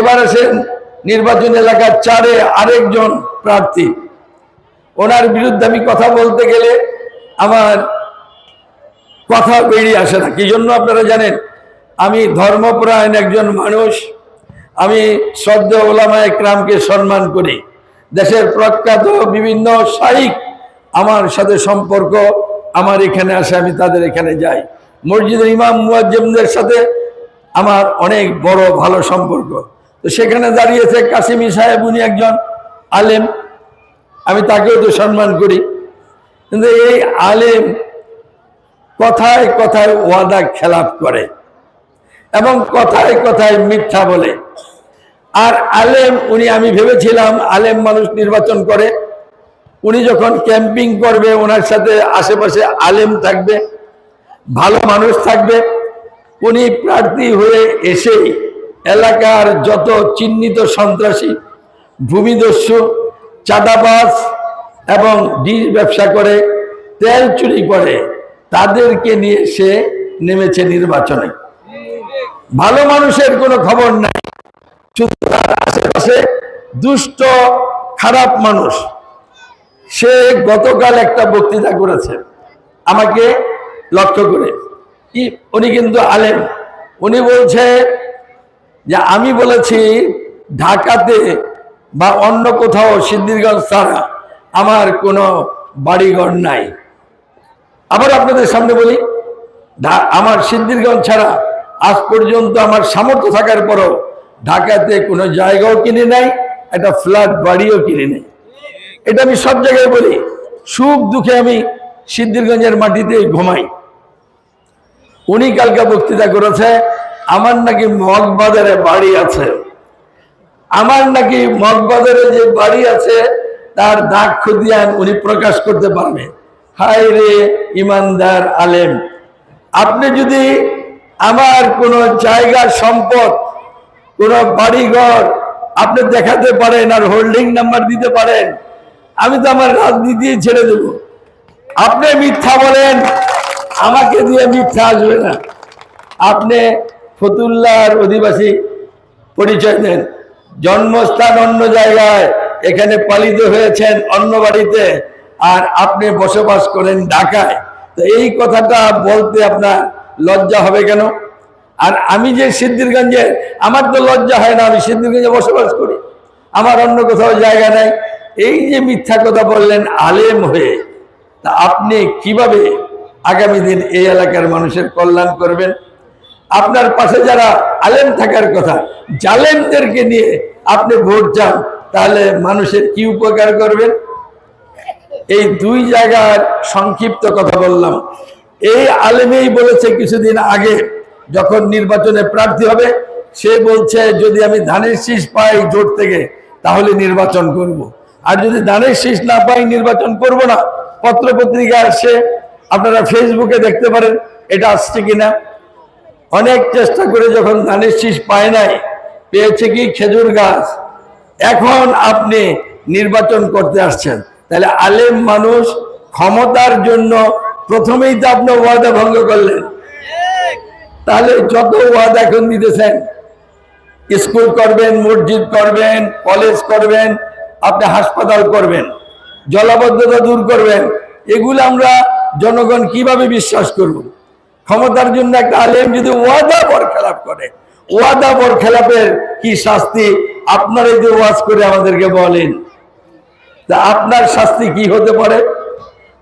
এবার আসেন নির্বাচন এলাকার চারে আরেকজন প্রার্থী। ওনার বিরুদ্ধে আমি কথা বলতে গেলে আমার কথা বেরিয়ে আসে না। কি জন্য আপনারা জানেন? আমি ধর্মপরায়ণ একজন মানুষ। আমি শ্রদ্ধা ওলামা একরামকে সম্মান করি। দেশের প্রখ্যাত বিভিন্ন শাহিক আমার সাথে সম্পর্ক, আমার এখানে আসে, আমি তাদের এখানে যাই। মসজিদের ইমাম মুয়াজ্জমদের সাথে আমার অনেক বড় ভালো সম্পর্ক। তো সেখানে দাঁড়িয়েছে কাসিমি সাহেব, উনি একজন আলেম। আমি তাকেও তো সম্মান করি। কিন্তু এই আলেম কথায় কথায় ওয়াদা খেলাপ করে এবং কথায় কথায় মিথ্যা বলে। আর আলেম, উনি আমি ভেবেছিলাম আলেম মানুষ নির্বাচন করে। উনি যখন ক্যাম্পিং করবে, ওনার সাথে আশেপাশে আলেম থাকবে, ভালো মানুষ থাকবে। উনি প্রার্থী হয়ে এসেই এলাকার যত চিহ্নিত সন্ত্রাসী, ভূমিদস্যু, চাঁদাবাজ এবং ডিস ব্যবসা করে, তেল চুরি করে, তাদেরকে নিয়ে সে নেমেছে নির্বাচনে। ভালো মানুষের কোনো খবর নাই। শুধু তার আশেপাশে দুষ্ট, খারাপ মানুষ। সে গতকাল একটা বক্তৃতা করেছে। আমাকে লক্ষ্য করে। কি? উনি কিন্তু আলেম। উনি বলছে যে আমি বলেছি ঢাকাতে বা অন্য কোথাও সিদ্ধিরগঞ্জ ছাড়া আমার কোনো বাড়িঘর নাই। আবার আপনাদের সামনে বলি আমার সিদ্ধিরগঞ্জ ছাড়া আজ পর্যন্ত আমার সামর্থ্য থাকার পরও ঢাকাতে কোনো জায়গাও কিনে নাই, একটা ফ্ল্যাট বাড়িও কিনে নেই। এটা আমি সব জায়গায় বলি, সুখ দুঃখে আমি সিদ্ধিরগঞ্জের মাটিতে ঘুমাই। উনি কালকে বক্তৃতা করেছে আমার নাকি মগবাজারে বাড়ি আছে। আমার নাকি মগবাজারে যে বাড়ি আছে, তার দাগ খুদিয়ান উনি প্রকাশ করতে পারবে। হায় রে ইমানদার আলেম। আপনি যদি আমার কোনো জায়গার সম্পদ, কোনো বাড়িঘর আপনি দেখাতে পারেন আর হোল্ডিং নাম্বার দিতে পারেন, আমি তো আমার রাজনীতি ছেড়ে দেব। আপনি মিথ্যা বলেন, আমাকে দিয়ে মিথ্যা আসবে না। আপনি ফতুল্লার অধিবাসী পরিচয় দেন। জন্মস্থান অন্য জায়গায়, এখানে পালিত হয়েছেন অন্য বাড়িতে, আর আপনি বসবাস করেন ঢাকায়। তো এই কথাটা বলতে আপনার লজ্জা হবে কেন? আর আমি যে সিদ্ধিরগঞ্জে, আমার তো লজ্জা হয় না আমি সিদ্ধিরগঞ্জে বসবাস করি। আমার অন্য কোথাও জায়গা নাই। এই যে মিথ্যা কথা বললেন আলেম হয়ে, তা আপনি কীভাবে আগামী দিন এই এলাকার মানুষের কল্যাণ করবেন? আপনার পাশে যারা আলেম থাকার কথা, জালেমদেরকে নিয়ে আপনি ভোট চান তাহলে মানুষের কি উপকার করবেন? এই দুই জায়গার সংক্ষিপ্ত কথা বললাম। এই আলেমেই বলেছে কিছুদিন আগে, যখন নির্বাচনে প্রার্থী হবে, সে বলছে, যদি আমি ধানের শীষ পাই জোট থেকে, তাহলে নির্বাচন করব। আর যদি ধানের শীষ না পাই, নির্বাচন করব না। পত্র আসছে আপনারা ফেসবুকে দেখতে পারেন, এটা আসছে কিনা। অনেক চেষ্টা করে যখন ধানের শীষ পায় নাই, পেয়েছে কি খেজুর গাছ? এখন আপনি নির্বাচন করতে আসছেন। তাহলে আলেম মানুষ ক্ষমতার জন্য প্রথমেই তো আপনি ওয়াদা ভঙ্গ করলেন। তাহলে যত ওয়াদা এখন দিতেছেন, স্কুল করবেন, মসজিদ করবেন, কলেজ করবেন, আপনি হাসপাতাল করবেন, জলাবদ্ধতা দূর করবেন, এগুলো আমরা জনগণ কীভাবে বিশ্বাস করব? ক্ষমতার জন্য একটা আলেম যদি ওয়াদা বর খেলাপ করে, ওয়াদা বর খেলাপের কি শাস্তি? আপনারাই যে ওয়াজ করে আমাদেরকে বলেন। তা আপনার শাস্তি কি হতে পারে?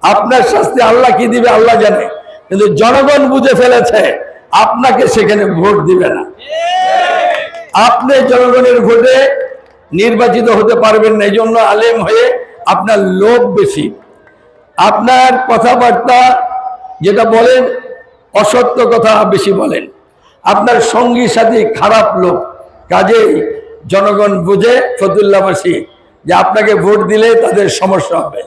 আপনার শাস্তি আল্লাহ কি দিবে আল্লাহ জানে। কিন্তু জনগণ বুঝে ফেলেছে, আপনাকে সেখানে ভোট দিবে না। আপনি জনগণের ভোটে নির্বাচিত হতে পারবেন না এই জন্য আলেম হয়ে আপনার লোভ বেশি। আপনার কথাবার্তা যেটা বলেন অসত্য কথা বেশি বলেন। আপনার সঙ্গী, সাথী, খারাপ লোক, কাজেই জনগণ বুঝে ফতুল্লাবাসী যে আপনাকে ভোট দিলে তাদের সমস্যা হবে।